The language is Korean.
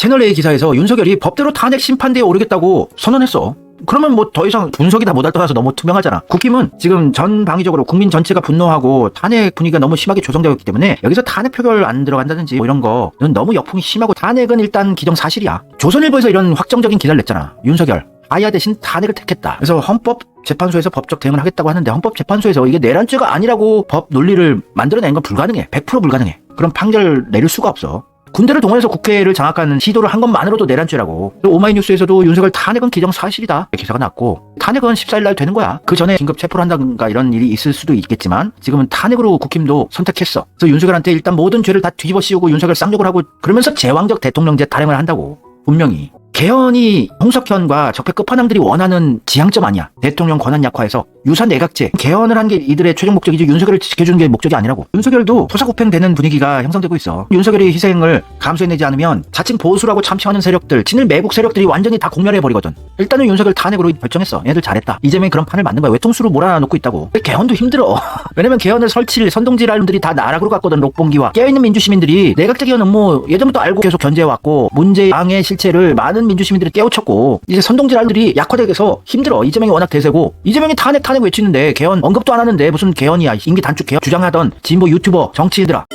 채널 A 기사에서 윤석열이 법대로 탄핵 심판대에 오르겠다고 선언했어. 그러면 뭐 더 이상 분석이 다 못할 떠나서 너무 투명하잖아. 국힘은 지금 전방위적으로 국민 전체가 분노하고 탄핵 분위기가 너무 심하게 조성되어 있기 때문에 여기서 탄핵 표결 안 들어간다든지 뭐 이런 거는 너무 역풍이 심하고 탄핵은 일단 기정사실이야. 조선일보에서 이런 확정적인 기사를 냈잖아. 윤석열. 아야 대신 탄핵을 택했다. 그래서 헌법 재판소에서 법적 대응을 하겠다고 하는데 헌법 재판소에서 이게 내란죄가 아니라고 법 논리를 만들어낸 건 불가능해. 100% 불가능해. 그런 판결을 내릴 수가 없어. 군대를 동원해서 국회를 장악하는 시도를 한 것만으로도 내란죄라고. 또 오마이뉴스에서도 윤석열 탄핵은 기정사실이다. 기사가 났고 탄핵은 14일 날 되는 거야. 그 전에 긴급 체포를 한다든가 이런 일이 있을 수도 있겠지만 지금은 탄핵으로 국힘도 선택했어. 그래서 윤석열한테 일단 모든 죄를 다 뒤집어 씌우고 윤석열 쌍욕을 하고 그러면서 제왕적 대통령제 탄핵을 한다고. 분명히. 개헌이 홍석현과 적폐 끝판왕들이 원하는 지향점 아니야. 대통령 권한 약화에서 유사 내각제 개헌을 한 게 이들의 최종 목적이지 윤석열을 지켜주는 게 목적이 아니라고. 윤석열도 토사구팽되는 분위기가 형성되고 있어. 윤석열이 희생을 감수해내지 않으면 자칭 보수라고 참칭하는 세력들, 친일 매국 세력들이 완전히 다 공멸해 버리거든. 일단은 윤석열 탄핵으로 결정했어. 얘들 잘했다. 이재명이 그런 판을 만든 거야. 외통수로 몰아놓고 있다고. 개헌도 힘들어. 왜냐면 개헌을 설치를 선동질할 놈들이 다 나락으로 갔거든. 록봉기와 깨어있는 민주시민들이 내각제 개헌 업무 예전부터 알고 계속 견제해왔고 문재양의 실체를 많은 민주시민들이 깨우쳤고 이제 선동질할들이 약화돼서 힘들어. 이재명이 워낙 대세고 이재명이 탄핵 탄핵 외치는데 개헌 언급도 안 하는데 무슨 개헌이야. 임기 단축 개헌 주장하던 진보 유튜버 정치인들아.